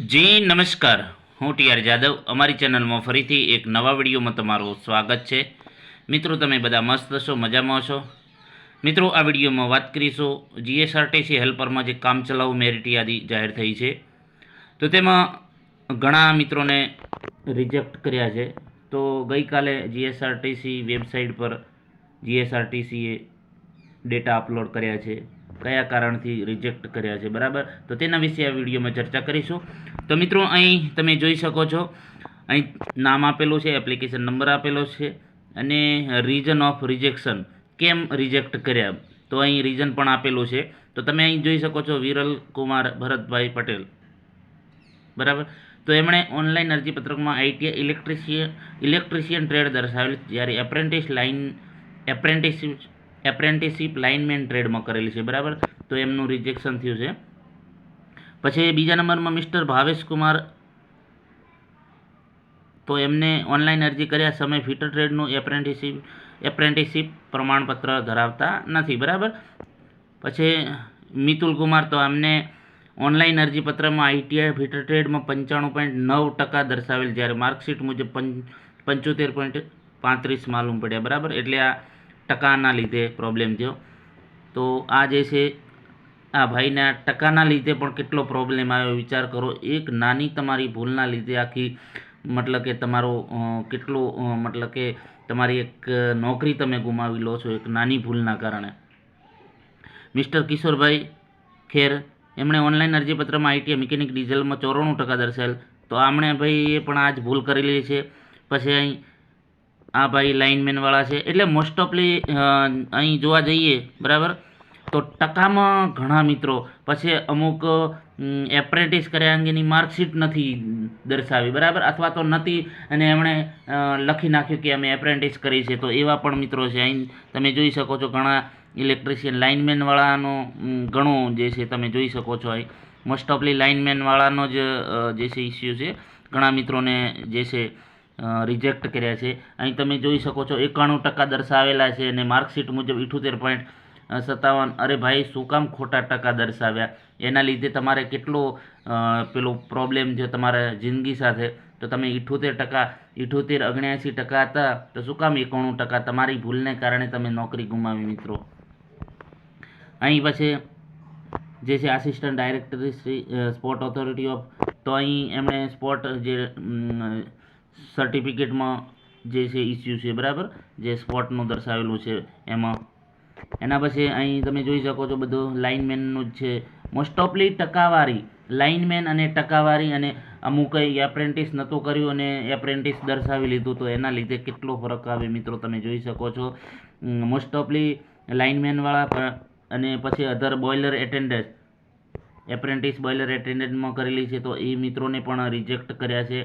જી, નમસ્કાર. હું T R Jadav. અમારી ચેનલમાં ફરીથી એક નવા વિડીયોમાં તમારું સ્વાગત છે. મિત્રો, તમે બધા મસ્ત છો, મજામાં છો મિત્રો, આ વિડીયોમાં વાત કરીશું જીએસઆરટીસી હેલ્પરમાં જે કામચલાઉ મેરિટ યાદી જાહેર થઈ છે. તો તેમાં ઘણા મિત્રોને રિજેક્ટ કર્યા છે. તો ગઈકાલે જીએસઆરટીસી વેબસાઇટ પર જીએસઆરટીસીએ ડેટા અપલોડ કર્યા છે. કયા કારણથી રિજેક્ટ કર્યા છે, બરાબર? તો તેના વિશે આ વિડીયોમાં ચર્ચા કરીશું. તો મિત્રો, અહીં તમે જોઈ શકો છો, અહીં નામ આપેલું છે એપ્લિકેશન નંબર આપેલો છે, અને રીઝન ઓફ રિજેક્શન કેમ રિજેક્ટ કર્યા? તો અહીં રીઝન પણ આપેલું છે. તો તમે અહીં જોઈ શકો છો, વિરલ કુમાર ભરતભાઈ પટેલ. બરાબર? તો એમણે ઓનલાઈન અરજીપત્રકમાં આઈટીઆઈ ઇલેક્ટ્રિશિયન ઇલેક્ટ્રિશિયન ટ્રેડ દર્શાવેલ જ્યારે apprentice line apprenticeship apprenticeship lineman ટ્રેડમાં કરેલી છે, બરાબર? તો એમનું રિજેક્શન થયું છે. પછી બીજા નંબરમાં મિસ્ટર ભાવેશ કુમાર. તો એમને ઓનલાઈન અરજી કર્યા, સમય ફિટર ટ્રેડનું એપ્રેન્ટિસશીપ એપ્રેન્ટિસશીપ પ્રમાણપત્ર ધરાવતા નથી, બરાબર? પછી મિતુલ કુમાર, તો એમને ઓનલાઈન અરજીપત્રમાં આઈટીઆઈ ફિટર ટ્રેડમાં પંચાણું પોઈન્ટ નવ ટકા દર્શાવેલ, જ્યારે માર્કશીટ મુજબ પંચોતેર પોઈન્ટ પાંત્રીસ માલુમ પડ્યા, બરાબર? એટલે આ ટકાના લીધે પ્રોબ્લેમ થયો. તો આ જે છે, આ ભાઈના ટકાના લીધે પણ કેટલો પ્રોબ્લેમ આવ્યો વિચાર કરો. એક નાની તમારી ભૂલના લીધે આખી, મતલબ કે તમારો કેટલો મતલબ કે તમારી એક નોકરી તમે ગુમાવી લો છો એક નાની ભૂલના કારણે. મિસ્ટર કિશોરભાઈ ખેર, એમણે ઓનલાઈન અરજીપત્રમાં આઈટીઆઈ મિકેનિક ડીઝલમાં ચોરાણું ટકા દર્શાવેલ. તો આમણે ભાઈ એ પણ આ જ ભૂલ કરેલી છે. પછી અહીં આ ભાઈ લાઇનમેનવાળા છે. એટલે મોસ્ટ ઓફલી અહીં જોવા જઈએ, બરાબર? તો ટકામાં ઘણા મિત્રો. પછી અમુક એપ્રેન્ટિસ કર્યા અંગેની માર્કશીટ નથી દર્શાવી, બરાબર? અથવા તો નથી, અને એમણે લખી નાખ્યું કે અમે એપ્રેન્ટિસ કરી છે. તો એવા પણ મિત્રો છે. અહીં તમે જોઈ શકો છો ઘણા ઇલેક્ટ્રિશિયન લાઇનમેનવાળાનો ઘણો જે છે તમે જોઈ શકો છો અહીં. મોસ્ટ ઓફલી લાઇનમેનવાળાનો જ જે છે ઇસ્યુ છે. ઘણા મિત્રોને જે છે રિજેક્ટ કર્યા છે. અહીં તમે જોઈ શકો છો એકાણું ટકા દર્શાવેલા છે અને માર્કશીટ મુજબ ઇઠોતેર પોઈન્ટ સત્તાવન. અરે ભાઈ, શું કામ ખોટા ટકા દર્શાવ્યા? એના લીધે તમારે કેટલો પેલો પ્રોબ્લેમ છે તમારા જિંદગી સાથે? તો તમે ઇઠોતેર ટકા, ઇઠોતેર અગણ્યાસી ટકા હતા, તો શું કામ એકાણું ટકા? તમારી ભૂલને કારણે તમે નોકરી ગુમાવી મિત્રો. અહીં પછી, જે છે assistant director Shri sport authority of તો અહીં એમણે સ્પોર્ટ જે સર્ટિફિકેટમાં જે છે ઇસ્યુ છે, બરાબર? જે સ્પોટનું દર્શાવેલું છે, એમાં. એના પછી અહીં તમે જોઈ શકો છો બધું લાઇનમેનનું જ છે. મોસ્ટ ઓફલી ટકાવારી, લાઇનમેન અને ટકાવારી અને અમુક એપ્રેન્ટિસ નહોતું કર્યું અને એપ્રેન્ટિસ દર્શાવી લીધું, તો એના લીધે કેટલો ફરક આવે મિત્રો તમે જોઈ શકો છો. મોસ્ટ ઓફલી લાઇનમેનવાળા અને પછી other boiler attendant apprentice boiler એટેન્ડન્ટમાં કરેલી છે, તો એ મિત્રોને પણ રિજેક્ટ કર્યા છે.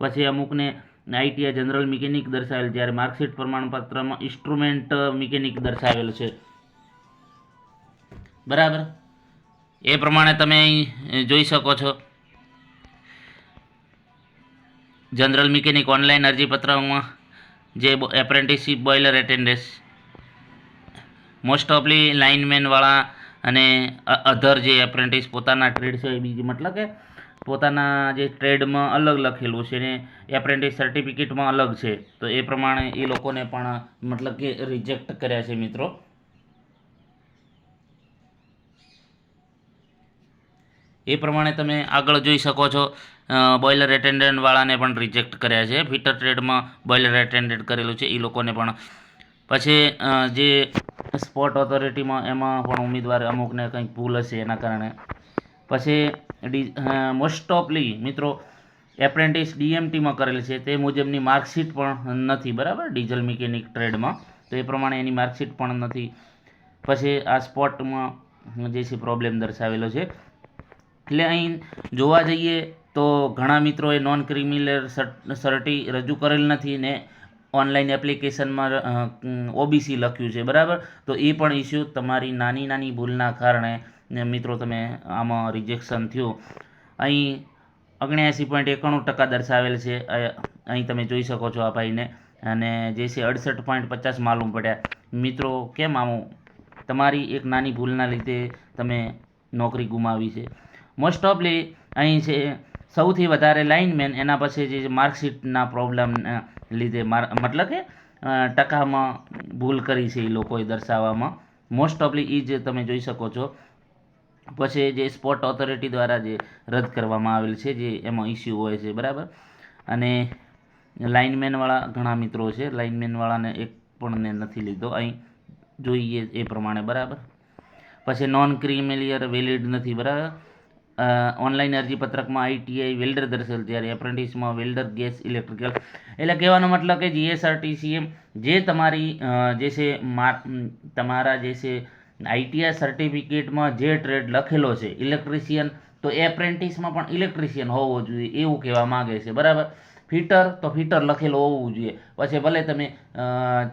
પછી અમુકને આઈટીઆઈ જનરલ મિકેનિક દર્શાવેલ જ્યારે માર્કશીટ પ્રમાણપત્રમાં ઇન્સ્ટ્રુમેન્ટ મિકેનિક દર્શાવેલ છે. બરાબર? એ પ્રમાણે તમે અહીં જોઈ શકો છો. જનરલ મિકેનિક ઓનલાઈન અરજીપત્રમાં જે એપ્રેન્ટિસશીપ બોઇલર એટેન્ડન્સ, મોસ્ટ ઓફલી લાઇનમેનવાળા અને અધર જે એપ્રેન્ટિસ પોતાના ટ્રેડ છે, એ બીજી મતલબ કે પોતાના જે ટ્રેડમાં અલગ લખેલું છે ને એપ્રેન્ટિસ સર્ટિફિકેટમાં અલગ છે. તો એ પ્રમાણે એ લોકોને પણ મતલબ કે રિજેક્ટ કર્યા છે મિત્રો. એ પ્રમાણે તમે આગળ જોઈ શકો છો બોઇલર એટેન્ડન્ટવાળાને પણ રિજેક્ટ કર્યા છે. ફિટર ટ્રેડમાં બોઇલર એટેન્ડન્ટ કરેલું છે, એ લોકોને પણ. પછી જે સ્પોર્ટ ઓથોરિટીમાં એમાં પણ ઉમેદવાર અમુકને કંઈક ભૂલ હશે એના કારણે. પછી મોસ્ટ ઓફલી મિત્રો એપ્રેન્ટિસ ડીએમટીમાં કરેલ છે. તે મુજબની માર્કશીટ પણ નથી, બરાબર? ડીઝલ મિકેનિક ટ્રેડમાં તો એ પ્રમાણે એની માર્કશીટ પણ નથી. પછી આ સ્પોર્ટમાં જે છે પ્રોબ્લેમ દર્શાવેલો છે. એટલે અહીં જોવા જઈએ તો ઘણા મિત્રોએ નોન ક્રિમિનલ સર્ટી રજૂ કરેલ નથી ને ઓનલાઈન એપ્લિકેશનમાં ઓબીસી લખ્યું છે, બરાબર? તો એ પણ ઇસ્યુ તમારી નાની નાની ભૂલના કારણે ને મિત્રો તમે આમાં રિજેક્શન થયું. અહીં ઓગણ્યાસી પોઈન્ટ એકાણું ટકા દર્શાવેલ છે. અહીં તમે જોઈ શકો છો આ ભાઈને. અને જે છે અડસઠ પોઈન્ટ પચાસ માલુમ પડ્યા. મિત્રો, કેમ આવું? તમારી એક નાની ભૂલના લીધે તમે નોકરી ગુમાવી છે. મોસ્ટ ઓફલી અહીં છે સૌથી વધારે લાઇનમેન એના પછી જે માર્કશીટના પ્રોબ્લેમના લીધે મતલબ કે ટકામાં ભૂલ કરી છે એ લોકોએ દર્શાવવામાં. મોસ્ટ ઓફલી એ જ તમે જોઈ શકો છો. પછી જે સ્પોટ ઓથોરિટી દ્વારા જે રદ કરવામાં આવેલ છે, જે એમાં ઇસ્યુ હોય છે, બરાબર? અને લાઇનમેનવાળા ઘણા મિત્રો છે લાઇનમેનવાળાને એક પણ ને નથી લીધો, અહીં જોઈએ એ પ્રમાણે, બરાબર? પછી નોન ક્રિમિલિયર વેલિડ નથી, બરાબર? ઓનલાઈન અરજીપત્રકમાં આઈટીઆઈ વેલ્ડર દર્શેલ જ્યારે એપ્રેન્ટિસમાં વેલ્ડર ગેસ ઇલેક્ટ્રિકલ એટલે કહેવાનો મતલબ કે જીએસઆરટીસીએ જે તમારી જે છે માર તમારા જે છે આઈટીઆઈ સર્ટિફિકેટમાં જે ટ્રેડ લખેલો છે, ઇલેક્ટ્રિશિયન, તો એપ્રેન્ટિસમાં પણ ઇલેક્ટ્રિશિયન હોવો જોઈએ એવું કહેવા માગે છે, બરાબર? ફિટર, તો ફિટર લખેલો હોવું જોઈએ. પછી ભલે તમે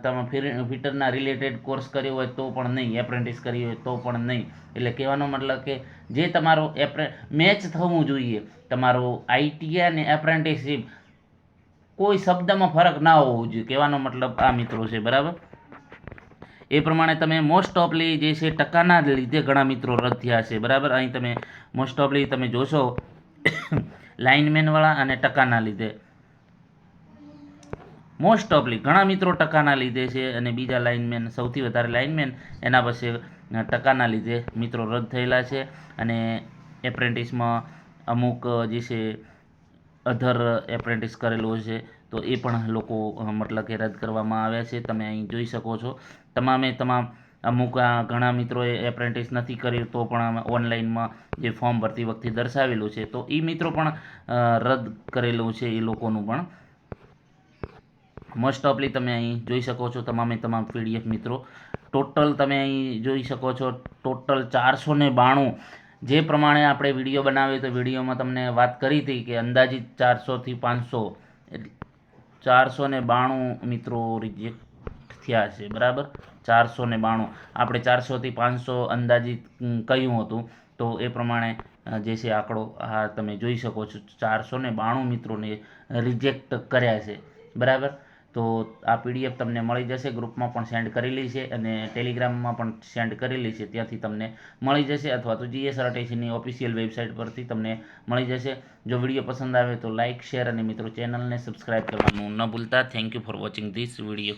તમે ફિટરના રિલેટેડ કોર્સ કર્યો હોય તો પણ નહીં એપ્રેન્ટિસ કરી હોય તો પણ નહીં. એટલે કહેવાનો મતલબ કે જે તમારો એપ્રે મેચ થવું જોઈએ. તમારો આઈટીઆઈ અને એપ્રેન્ટિસશીપ કોઈ શબ્દમાં ફરક ના હોવો જોઈએ. કહેવાનો મતલબ આ મિત્રો છે, બરાબર? એ પ્રમાણે તમે મોસ્ટ ઓફલી જે છે ટકાના લીધે ઘણા મિત્રો રદ થયા છે. બરાબર? અહીં તમે મોસ્ટ ઓફલી તમે જોશો લાઇનમેનવાળા અને ટકાના લીધે. મોસ્ટ ઓફલી ઘણા મિત્રો ટકાના લીધે છે અને બીજા લાઇનમેન સૌથી વધારે લાઇનમેન એના પછી ટકાના લીધે મિત્રો રદ થયેલા છે. અને એપ્રેન્ટિસમાં અમુક જે છે અધર એપ્રેન્ટિસ કરેલું છે. તો એ પણ લોકો મતલબ કે રદ કરવામાં આવ્યા છે. તમે અહીં જોઈ શકો છો. તમામે તમામ અમુક ઘણા મિત્રોએ એપ્રેન્ટિસ નથી કર્યું તો પણ ઓનલાઈનમાં જે ફોર્મ ભરતી વખતે દર્શાવેલું છે. તો એ મિત્રો પણ રદ કરેલું છે એ લોકોનું પણ. મોસ્ટ ઓફલી તમે અહીં જોઈ શકો છો. તમામે તમામ પીડીએફ મિત્રો. ટોટલ તમે અહીં જોઈ શકો છો. ટોટલ ચારસો ને બાણું. જે પ્રમાણે આપણે વીડિયો બનાવ્યો તો વિડીયોમાં તમને વાત કરી હતી કે અંદાજિત ચારસોથી પાંચસો. ચારસો ને બાણું મિત્રો રિજેક્ટ થયા છે, બરાબર? ચારસો ને બાણું. આપણે ચારસોથી પાંચસો અંદાજિત કહ્યું હતું. તો એ પ્રમાણે જે છે આંકડો, આ તમે જોઈ શકો છો. ચારસો ને બાણું મિત્રોને રિજેક્ટ કર્યા છે. બરાબર? તો આ પીડીએફ તમને મળી જશે. ગ્રુપમાં પણ સેન્ડ કરેલી છે અને ટેલિગ્રામમાં પણ સેન્ડ કરેલી છે. ત્યાંથી તમને મળી જશે અથવા તો જીએસઆરટીસીની ઓફિશિયલ વેબસાઇટ પરથી તમને મળી જશે. જો વીડિયો પસંદ આવે તો લાઇક શેર અને મિત્રો ચેનલને સબસ્ક્રાઇબ કરવાનું ન ભૂલતા. Thank you for watching this video